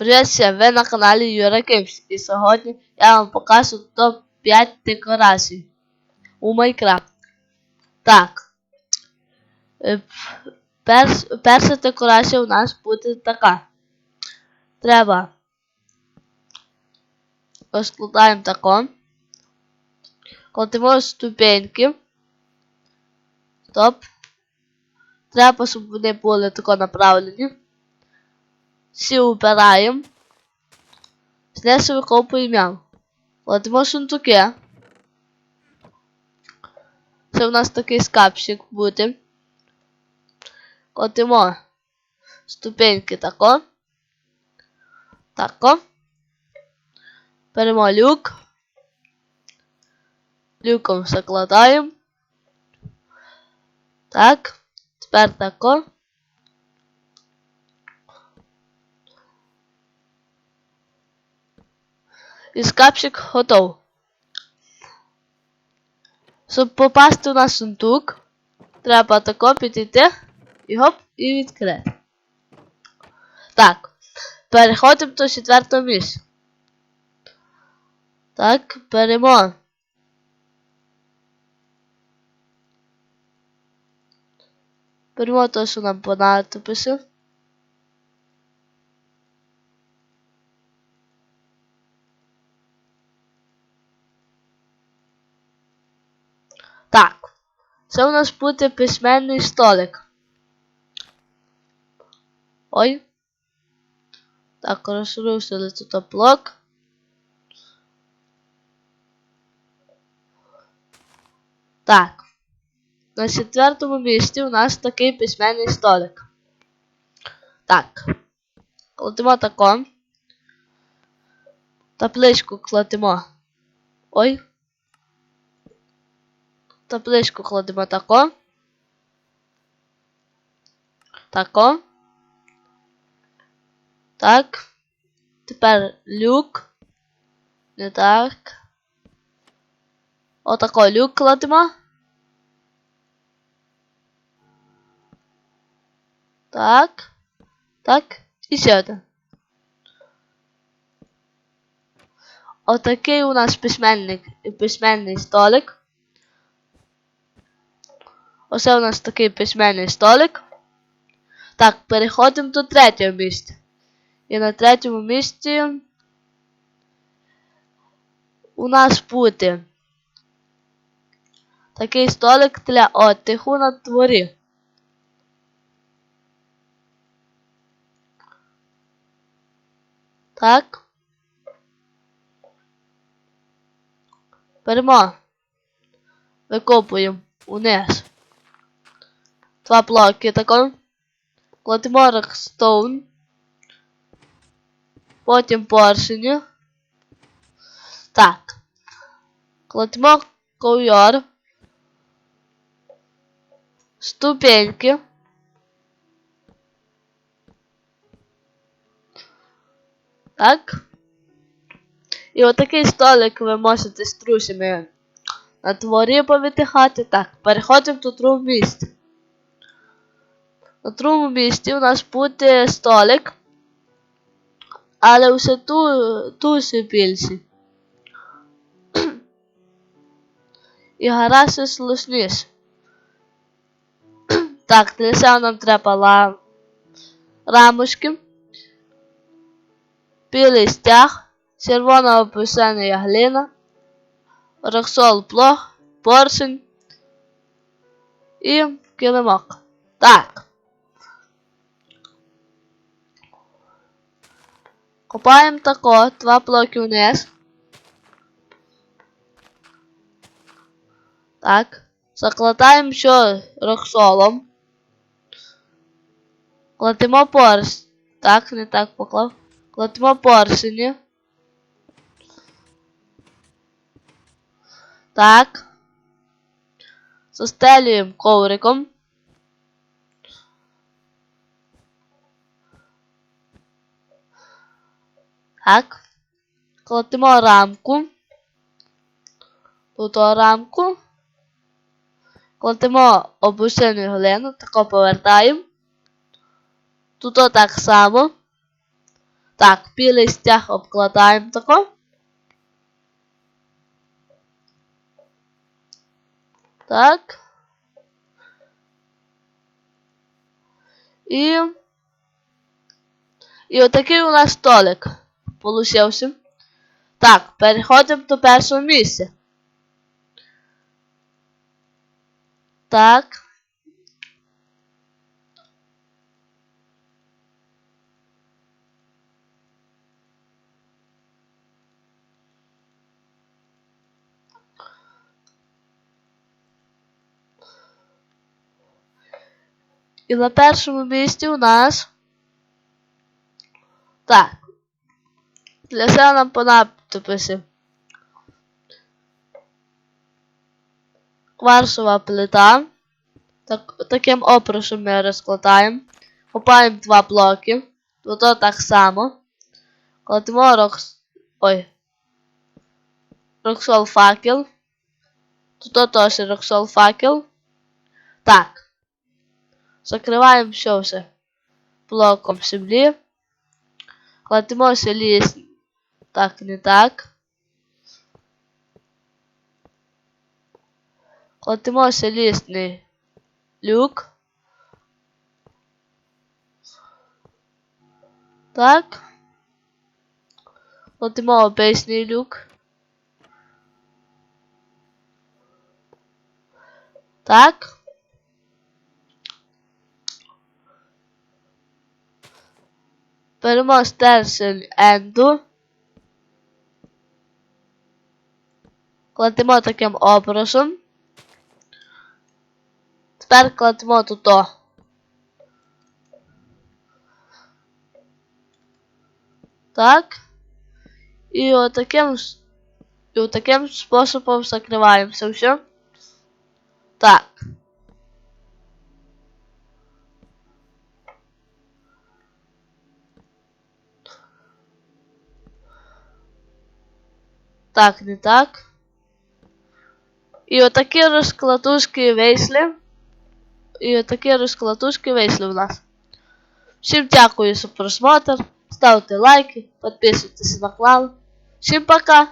Привіт ви на каналі Юра Кимсь і сьогодні я вам покажу топ-5 декорацій у Майнкрафт. Так. Е, Перш, перша декорація у нас буде така. Треба розкладаємо тако. Кладемо ступеньки. Стоп. Треба, щоб вони були тако направлені. Всі убираємо. Знесли викопуємо яму. Кладемо сундуки. Це в нас такий скапчик буде. Кладемо ступеньки тако. Тако. Беремо люк. Люком закладаємо. Так. Тепер тако. І скапчик готов. Щоб попасти на сундук, треба тако підійти і гоп, і відкрити. Так, переходимо до четвертого місця. Так, беремо. Беремо те, що нам понадобиться. Так, це у нас буде письменний столик. Ой. Так, розрушили тут блок. Так. На четвертому місці у нас такий письменний столик. Так. Кладемо тако. Табличку кладемо. Ой. Табличку кладемо тако. Тако. Так. Тепер люк. Не так. Отако люк кладемо. Так. Так. І один. Отакий у нас письменник письменний столик. Оце у нас такий письменний столик. Так, переходимо до третього місця. І на третьому місці у нас буде такий столик для отдиху на дворі. Так. Беремо. Викопуємо униз. Два блоки тако. Кладемо рекстоун. Потім поршень. Так. Кладемо ковйор. Ступеньки. Так. І отакий столик ви можете з друзями на дворі повитихати. Так, переходимо до другого місця. На другому місці у нас буде столик. Але все ту, дуже більший. І гаразд слушніше. Так, для цього нам треба ла... рамочки. Білий стяг, червона описана глина, роксол плох, поршень і килимок. Так. Копаємо тако, два блоки вниз. Так. Закладаємо що роксолом. Кладемо порш. Так, не так поклав. Кладемо поршені. Так. Застелюємо ковриком. Так. Кладемо рамку. Тут рамку. Кладемо обусину глину, тако повертаємо. Тут так само. Так, білий стяг обкладаємо тако. Так. І. І отакий у нас столик получився. Так, переходимо до першого місця. Так. І на першому місці у нас. Так. Для цього нам понадобиться кварцова плита. Так, таким опрошем ми розкладаємо. Купаємо два блоки. Тут так само. Кладемо рокс... Ой. Роксол факел. Тут теж роксол факел. Так. Закриваємо все все блоком землі. Кладемо ліс. Так, не так. Кладемо лісний люк. Так. Кладемо обичний люк. Так. Беремо стержень енду. Кладемо таким образом. Тепер кладемо тут. Так. І отаким і отаким способом закриваємося все. Так. Так, не так. І отакі розкладушки вийшли. І отакі розкладушки вийшли в нас. Всім дякую за просмотр. Ставте лайки, підписуйтесь на канал. Всім пока!